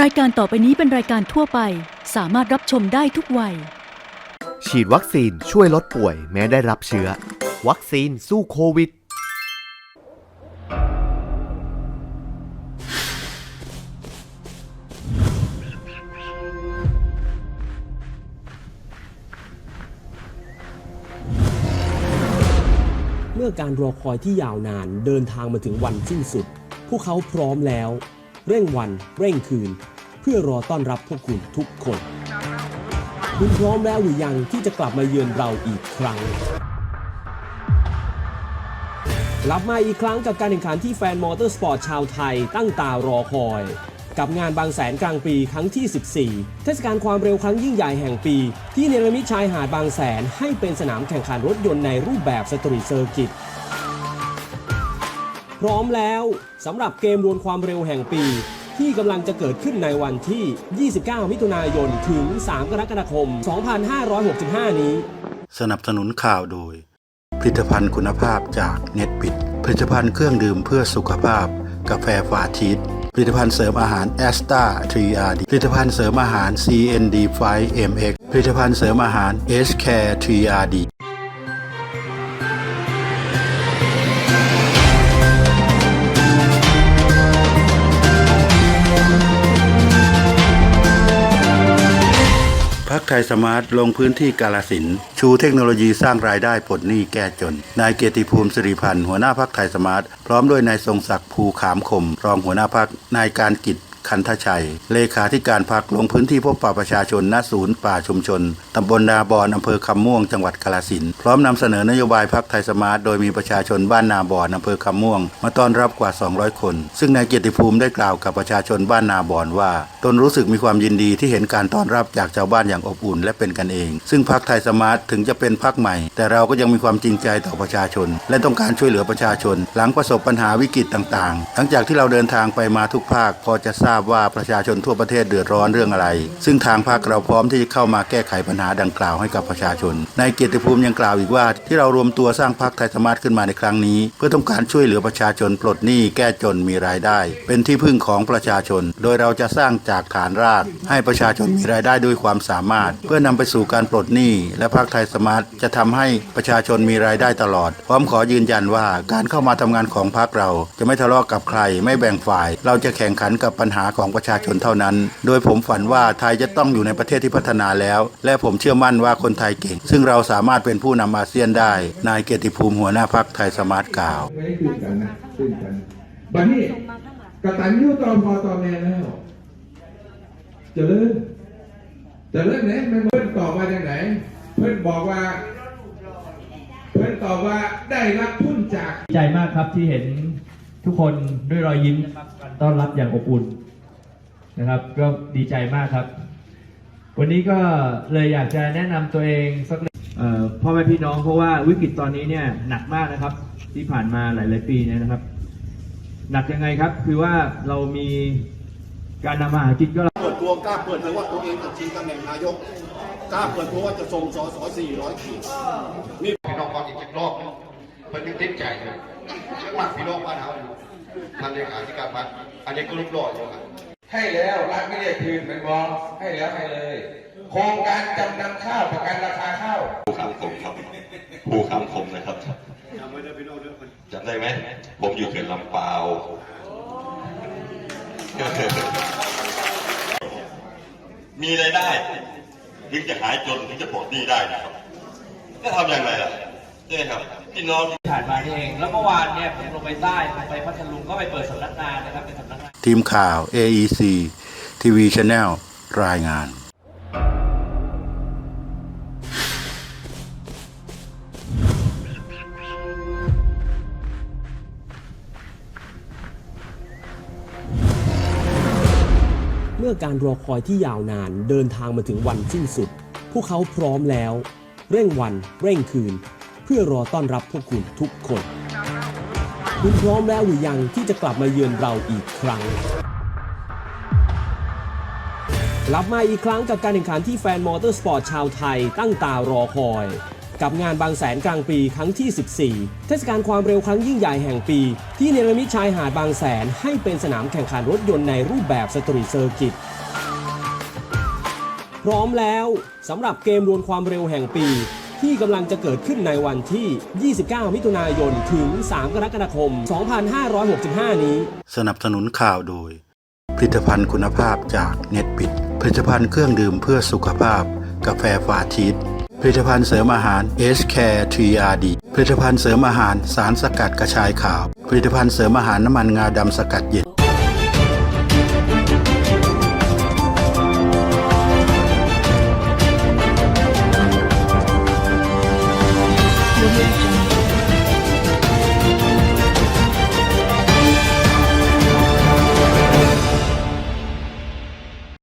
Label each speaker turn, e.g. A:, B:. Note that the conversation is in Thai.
A: รายการต่อไปนี้เป็นรายการทั่วไป สามารถรับชมได้ทุกวัย
B: ฉีดวัคซีนช่วยลดป่วยแม้ได้รับเชื้อ วัคซีนสู้โควิด
C: เมื่อการรอคอยที่ยาวนานเดินทางมาถึงวันสิ้นสุด พวกเขาพร้อมแล้ว เร่งวัน เร่งคืน เพื่อรอต้อนรับพวกคุณทุกคน คุณพร้อมแล้วหรือยังที่จะกลับมาเยือนเราอีกครั้งกลับมาอีกครั้งกับการแข่งขันที่แฟนมอเตอร์สปอร์ตชาวไทยตั้งตารอคอยกับงานบางแสนกลางปีครั้งที่ 14 เทศกาลความเร็วครั้งยิ่งใหญ่แห่งปี ที่เนรมิตชายหาดบางแสนให้เป็นสนามแข่งขันรถยนต์ในรูปแบบสตรีทเซอร์กิต พร้อมแล้วสำหรับเกมดวลความเร็วแห่งปี ที่กำลังจะเกิดขึ้นในวันที่ 29 มิถุนายน ถึง 3 กรกฎาคม 2565 นี้
D: สนับสนุนข่าวโดย ผลิตภัณฑ์คุณภาพจากเน็ตบิด ผลิตภัณฑ์เครื่องดื่มเพื่อสุขภาพ กาแฟฟาชีสผลิตภัณฑ์เสริมอาหารแอสตาทรีอาร์ผลิตภัณฑ์เสริมอาหาร CND 5 MX ผลิตภัณฑ์เสริมอาหาร S Care 3RD พักไทยสมาร์ทลงพื้นที่กาลสิน ชูเทคโนโลยีสร้างรายได้ผลหนี้แก้จน นายเกียรติภูมิสิริพันธ์หัวหน้าพักไทยสมาร์ท พร้อมด้วยนายทรงศักดิ์ภูขามคม รองหัวหน้าพักนายการกิจ คันทชัย เลขาธิการพักลงพื้นที่พบปะประชาชนณศูนย์ป่าชุมชนตำบลนาบอนอำเภอคำม่วงจังหวัดกาลสินพร้อมนำเสนอนโยบายพักไทยสมาร์ทโดยมีประชาชนบ้านนาบอนอำเภอคำม่วง มาต้อนรับกว่า 200 คน ซึ่งนายเกียรติภูมิได้กล่าวกับประชาชนบ้านนาบอนว่า ตนรู้สึกมีความยินดีที่เห็นการต้อนรับจากชาวบ้านอย่างอบอุ่นและเป็นกันเอง ซึ่งพักไทยสมาร์ทถึงจะเป็นพักใหม่ แต่เราก็ยังมีความจริงใจต่อประชาชน และต้องการช่วยเหลือประชาชน หลังประสบปัญหาวิกฤตต่างๆ หลังจากที่เราเดินทางไปมาทุกภาคพอจะทราบว่าประชาชนทั่วประเทศเดือดร้อนเรื่องอะไร ซึ่งทางภาคเราพร้อมที่จะเข้ามาแก้ไขปัญหาดังกล่าวให้กับประชาชนนายเกียรติภูมิยังกล่าวอีกว่า ที่เรารวมตัวสร้างพักไทยสมาร์ทขึ้นมาในครั้งนี้ เพื่อต้องการช่วยเหลือประชาชนปลดหนี้แก้จนมีรายได้ เป็นที่พึ่งของประชาชน โดยเราจะสร้างจากฐานรากให้ประชาชนมีรายได้ด้วยความสามารถ เพื่อนำไปสู่การปลดหนี้ และพักไทยสมาร์ทจะทำให้ประชาชนมีรายได้ตลอด พร้อมขอยืนยันว่าการเข้ามาทำงานของพักเรา จะไม่ทะเลาะกับใครไม่แบ่งฝ่าย เราจะแข่งขันกับปัญหาาของประชาชนเท่านั้น โดยผมฝันว่าไทยจะต้องอยู่ในประเทศที่พัฒนาแล้ว และผมเชื่อมั่นว่าคนไทยเก่ง ซึ่งเราสามารถเป็นผู้นำอาเซียนได้ นายเกียรติภูมิหัวหน้าพักไทยสมาร์ทกล่าว
E: ไม่ได้ตื่นกันนะตื่นกันบัดนี้กตัญญูตอพอตอแม่แล้วเจริญเจริญไหนมันเพิ่นตอบว่าจากไหน เพิ่นบอกว่า เพิ่นตอบว่าได้รับทุนจาก
F: ดีใจมากครับที่เห็นทุกคนด้วยรอยยิ้มนะครับการต้อนรับอย่างอบอุ่น นะครับ ก็ดีใจมากครับ วันนี้ก็เลยอยากจะแนะนำตัวเองสักเล็กเอ่อพ่อแม่พี่น้องเพราะว่าวิกฤตตอนนี้เนี่ยหนักมากนะครับ ที่ผ่านมาหลาย ๆ ปีเนี่ยนะครับ หนักยังไงครับ คือว่าเรามีการนำมาหากินก็
G: เปิดตัวกล้าเปิดเลยว่าตัวเองจะชิงตำแหน่งนายกกล้าเปิดตัวว่าจะส่งสส400ขีดนี่พี่น้องก่อนอีกสักรอบนึงมันยังติดใจเลยเชื่อมั่นพี่น้องบ้านเราอยู่ท่านเลขาธิการพรรคอันนี้ก็รูปหล่ออยู่ครับ
E: ให้แล้วรัฐไม่ได้คืนเป็นบอให้แล้วให้เลย โครงการจำนำข้าวประกันราคาข้าว
H: ผู้คำคมครับผู้คำคมนะครับจำได้ไหมผมอยู่เขื่อนลำเปาวมีรายได้ ถึงจะหายจนถึงจะปลดหนี้ได้นะครับจะทำอย่างไรล่ะ ใช่ไหมครับพี่น้อง
F: ที่ผ่านมานี่เอง แล้วเมื่อวานเนี่ยผมลงไปใต้ลงไปพัทลุงก็ไปเปิดสำนักงานนะครับเป็นสำนักงาน
D: ทีมข่าว AEC TV Channel รายงาน
C: เมื่อการรอคอยที่ยาวนานเดินทางมาถึงวันสิ้นสุด พวกเขาพร้อมแล้ว เร่งวัน เร่งคืนเพื่อรอต้อนรับพวกคุณทุกคน คุณพร้อมแล้วหรือยังที่จะกลับมาเยือนเราอีกครั้งกลับมาอีกครั้งกับการแข่งขันที่แฟนมอเตอร์สปอร์ตชาวไทยตั้งตารอคอย กับงานบางแสนกลางปีครั้งที่ 14 เทศกาลความเร็วครั้งยิ่งใหญ่แห่งปี ที่เนรมิตชายหาดบางแสนให้เป็นสนามแข่งขันรถยนต์ในรูปแบบสตรีทเซอร์กิตพร้อมแล้วสำหรับเกมดวลความเร็วแห่งปี ที่กำลังจะเกิดขึ้นในวันที่ 29 มิถุนายน ถึง 3 กรกฎาคม 2565 นี้
D: สนับสนุนข่าวโดย ผลิตภัณฑ์คุณภาพจากเน็ตบิด ผลิตภัณฑ์เครื่องดื่มเพื่อสุขภาพ กาแฟฟาชีสผลิตภัณฑ์เสริมอาหาร s c a r e 3RD ผลิตภัณฑ์เสริมอาหารสารสกัดกระชายขาว ผลิตภัณฑ์เสริมอาหารน้ำมันงาดำสกัดเย็น